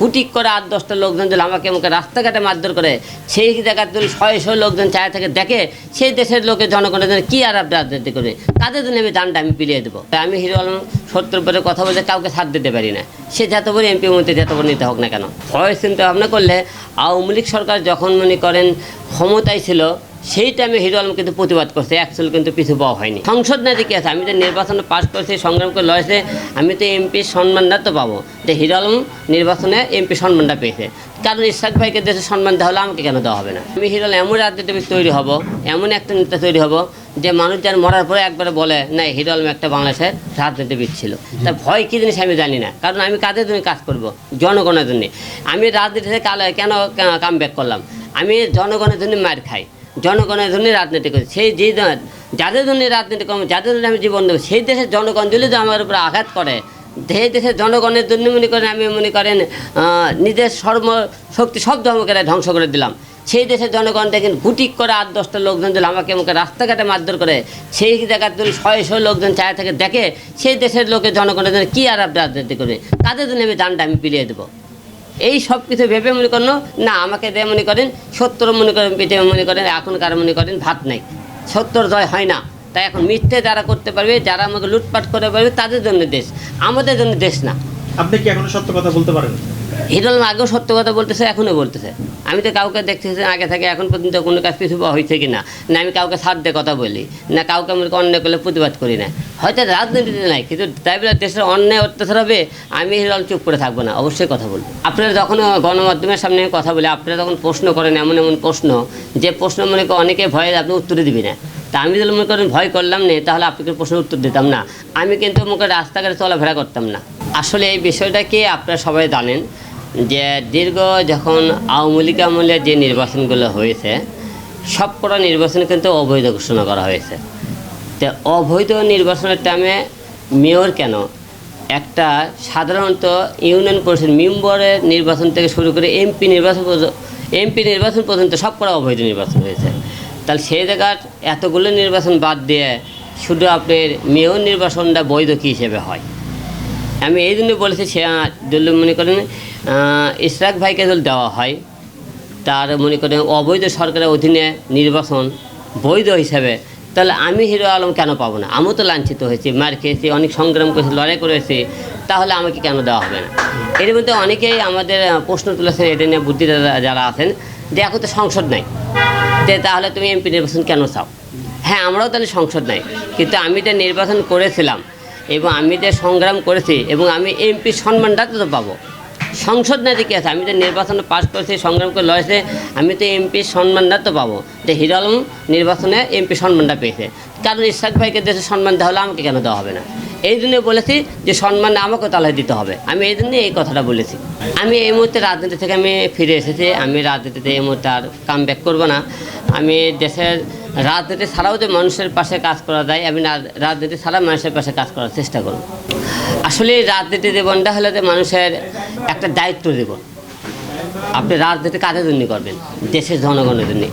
গুটিক করে আট দশটা লোকজন যদি আমাকে আমাকে রাস্তাঘাটে মারধর করে, সেই জায়গায় যদি শয়ে শয়ে লোকজন চায় থেকে দেখে, সেই দেশের লোকের জনগণের জন্য কী আর রাজনীতি করবে? তাদের জন্য আমি দানটা আমি পিলিয়ে দেবো। তাই আমি হিরো আলম সত্তর পরে কথা বলতে কাউকে সাথ দিতে পারি না। সে যত বড় এমপি, মন্ত্রী, যত বড় নিতে হোক না কেন। ভয় চিন্তা ভাবনা করলে আওয়ামী লীগ সরকার যখন মনে করেন ক্ষমতায় ছিল সেই টাইমে হিরো আলম কিন্তু প্রতিবাদ করছে অ্যাকচুয়ালি কিন্তু পিছু পাওয়া হয়নি। সংসদ না দিকে আছে? আমি যে নির্বাচনে পাশ করেছি, সংগ্রাম করে লড়েছে, আমি তো এমপির সম্মানটা তো পাবো। যে হিরো আলম নির্বাচনে এমপি সম্মানটা পেয়েছে। কারণ ইশাক ভাইকে দেশে সম্মান দেওয়া হলে আমাকে কেন দেওয়া হবে না? আমি হিরো আলম, এমন রাজনীতিবিদ তৈরি হব, এমন একটা নেতা তৈরি হব, যে মানুষ যেন মরার পরে একবারে বলে, না, হিরো আলম একটা বাংলাদেশের রাজনীতিবিদ ছিল। তা ভয় কী জিনিস আমি জানি না, কারণ আমি কাদের জন্য কাজ করব? জনগণের জন্য। আমি রাজনীতিতে কাল কেন কাম ব্যাক করলাম? আমি জনগণের জন্য মার খাই। জনগণের জন্য রাজনীতি করি। সেই যে যাদের জন্য রাজনীতি করব, যাদের জন্য আমি জীবন দেবো, সেই দেশের জনগণ যদি আমার উপরে আঘাত করে, সেই দেশের জনগণের জন্য মনে করেন আমি মনে করেন নিজের সর্ব শক্তি সব ধর্মকে ধ্বংস করে দিলাম। সেই দেশের জনগণ দেখেন গুটিক করে আট, দশটা লোকজন যদি আমাকে আমাকে রাস্তাঘাটে মারধর করে, সেই জায়গায় যদি শয়ে শয়ে লোকজন চায় থেকে দেখে, সেই দেশের লোকের জনগণের জন্য কী আর রাজনীতি করবে? তাদের জন্য আমি দানটা আমি পিলিয়ে দেবো। এই সব কিছু ভেবে মনে করেন, না, আমাকে দে মনে করেন, সত্তর মনে করেন, পেটে মনে করেন, এখনকার মনে করেন ভাত নাই। সত্তর জয় হয় না। তাই এখন মিথ্যে যারা করতে পারবে, যারা আমাকে লুটপাট করে পারবে, তাদের জন্য দেশ। আমাদের জন্য দেশ না। আপনি কি এখনও সত্য কথা বলতে পারেন? হিরোল আগেও সত্য কথা বলতেছে, এখনও বলতেছে। আমি তো কাউকে দেখতেছি আগে থেকে এখন পর্যন্ত কোনো কাজ পিছু হয়েছে কি না আমি কাউকে সাথ দিয়ে কথা বলি, না কাউকে আমি অন্যায় করলে প্রতিবাদ করি না। হয়তো রাজনীতিতে নাই, কিন্তু তাই বলে দেশের অন্যায় অত্যাচার হবে, আমি হিরোল চুপ করে থাকব না, অবশ্যই কথা বলব। আপনারা যখন গণমাধ্যমের সামনে কথা বলি, আপনারা যখন প্রশ্ন করেন এমন এমন প্রশ্ন, যে প্রশ্ন মনে করেন অনেকে ভয়ে আপনি উত্তরে দিবি না। তা আমি যদি মনে করেন ভয় করলাম না, তাহলে আপনাকে প্রশ্নের উত্তর দিতাম না। আমি কিন্তু মুখে রাস্তাঘাটে চলাফেরা করতাম না। আসলে এই বিষয়টা কি আপনারা সবাই জানেন। যে দীর্ঘ যখন আওয়ামী লীগ আমলে যে নির্বাচনগুলো হয়েছে, সবকটা নির্বাচন কিন্তু অবৈধ ঘোষণা করা হয়েছে। তো অবৈধ নির্বাচনের টাইমে মেয়র কেন? একটা সাধারণত ইউনিয়ন পরিষদ মেম্বরের নির্বাচন থেকে শুরু করে এমপি নির্বাচন এমপি নির্বাচন পর্যন্ত সব করা অবৈধ নির্বাচন হয়েছে। তাহলে সেই জায়গার এতগুলো নির্বাচন বাদ দিয়ে শুধু আপনার মেয়র নির্বাচনটা বৈধ কী হিসেবে হয়? আমি এই জন্য বলেছি, সে যদি মনে করেন ইশরাক ভাইকে যদি দেওয়া হয়, তার মনে করেন অবৈধ সরকারের অধীনে নির্বাচন বৈধ হিসাবে, তাহলে আমি হিরো আলম কেন পাবো না? আমিও তো লাঞ্ছিত হয়েছি, মার খেয়েছি, অনেক সংগ্রাম করেছি, লড়াই করেছি, তাহলে আমাকে কেন দেওয়া হবে না? এর মধ্যে অনেকেই আমাদের প্রশ্ন তুলেছেন, এটা নিয়ে বুদ্ধি যারা আছেন, যে এখন তো সংসদ নাই, যে তাহলে তুমি এমপি নির্বাচন কেন চাও? হ্যাঁ আমরাও তাহলে সংসদ নাই, কিন্তু আমি যে নির্বাচন করেছিলাম এবং আমি যে সংগ্রাম করেছি এবং আমি এমপি সম্মানটা তো পাবো। সংসদ না দিকে আছে? আমি যে নির্বাচনে পাশ করেছি, সংগ্রাম করে লড়েছে, আমি তো এমপি সম্মানটা তো পাবো। যে হিরো আলম নির্বাচনে এমপি সম্মানটা পেয়েছে। কারণ ইশাক ভাইকে দেশে সম্মান দেওয়া হলে আমাকে কেন দেওয়া হবে না? এই জন্য বলেছি যে সম্মান আমাকে তাহলে দিতে হবে। আমি এই জন্য এই কথাটা বলেছি। আমি এই মুহূর্তে রাজনীতি থেকে আমি ফিরে এসেছি। আমি রাজনীতিতে এই মুহূর্তে আর কাম ব্যাক করব না। আমি দেশের রাজনীতি ছাড়াও যে মানুষের পাশে কাজ করা যায়, আমি রাজনীতি ছাড়া মানুষের পাশে কাজ করার চেষ্টা করব। আসলে রাজনীতি জীবনটা হলো যে মানুষের একটা দায়িত্ব জীবন। আপনি রাজনীতি কাদের জন্য করবেন, দেশের জনগণের জন্য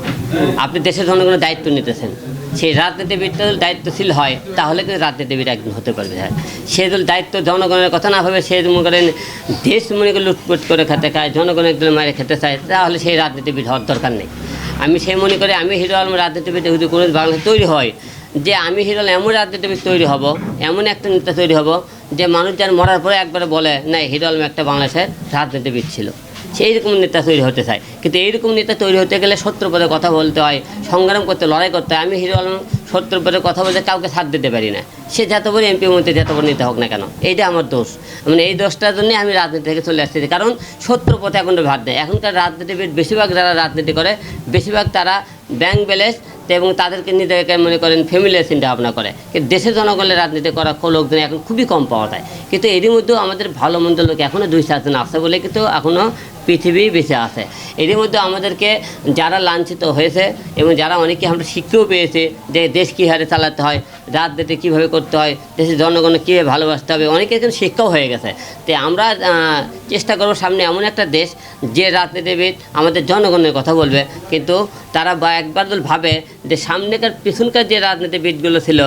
আপনি দেশের জনগণের দায়িত্ব নিতেছেন। সেই রাজনীতিবিদ যদি দায়িত্বশীল হয়, তাহলে কিন্তু রাজনীতিবিদ একদিন হতে পারবে হ্যাঁ। সে যদি দায়িত্ব জনগণের কথা না ভাবে, সে মনে করেন দেশ মনে করে লুটপুট করে খেতে খায়, জনগণের মারে খেতে চায়, তাহলে সেই রাজনীতিবিদ হওয়ার দরকার নেই। আমি সে মনে করি আমি হিরো আলম রাজনীতিবিদ যদি কোনো বাংলাদেশ তৈরি হয়, যে আমি হিরো আলম এমন রাজনীতিবিদ তৈরি হব, এমন একটা নেতা তৈরি হব, যে মানুষ যেন মরার পরে একবারে বলে, না, হিরো আলম একটা বাংলাদেশের রাজনীতিবিদ ছিল। সেই রকম নেতা তৈরি হতে চায়। কিন্তু এইরকম নেতা তৈরি হতে গেলে সত্য পদে কথা বলতে হয়, সংগ্রাম করতে, লড়াই করতে হয়। আমি হিরো আলম সত্তর পদে কথা বলতে কাউকে সাথ দিতে পারি না। সে যত বড় এমপি মন্ত্রী যত বড় নেতা হোক না কেন, এইটা আমার দোষ। মানে এই দোষটার জন্য আমি রাজনীতি থেকে চলে আসছি কারণ সত্তর পথে এখন ভাত দেয় এখনকার রাজনীতিবিদ বেশিরভাগ যারা রাজনীতি করে, বেশিরভাগ তারা ব্যাংক ব্যালেন্স এবং তাদেরকে নিজেকে মনে করেন ফ্যামিলি চিন্তা ভাবনা করে। দেশের জনগণের রাজনীতি করা লোকজন এখন খুবই কম পাওয়া যায়। কিন্তু এরই মধ্যেও আমাদের ভালো মন্দ লোক এখনও দুই চারজন আছে বলে কিন্তু এখনও পৃথিবী বেঁচে আছে। এরই মধ্যে আমাদেরকে যারা লাঞ্ছিত হয়েছে এবং যারা অনেকে আমরা শিক্ষাও পেয়েছে যে দেশ কী হারে চালাতে হয় রাজনীতি কীভাবে করতে হয়, দেশের জনগণকে কীভাবে ভালোবাসতে হবে, অনেকে কিন্তু শিক্ষাও হয়ে গেছে। তো আমরা চেষ্টা করব সামনে এমন একটা দেশ যে রাজনীতিবিদ আমাদের জনগণের কথা বলবে, কিন্তু তারা বা একবার ভাবে যে সামনেকার, পিছনকার যে রাজনীতিবিদগুলো ছিল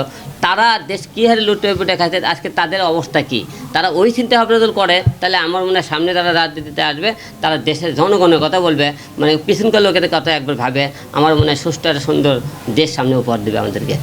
তারা দেশ কী হারে লুটে খাচ্ছে আজকে তাদের অবস্থা কি? তারা ওই চিন্তা ভাবনা যদি করে, তাহলে আমার মনে হয় সামনে তারা রাজনীতিতে আসবে, তারা দেশের জনগণের কথা বলবে মানে পিছনকার লোকেদের কথা একবার ভাবে। আমার মনে হয় সুস্থ একটা সুন্দর দেশ সামনে উপহার দেবে আমাদেরকে।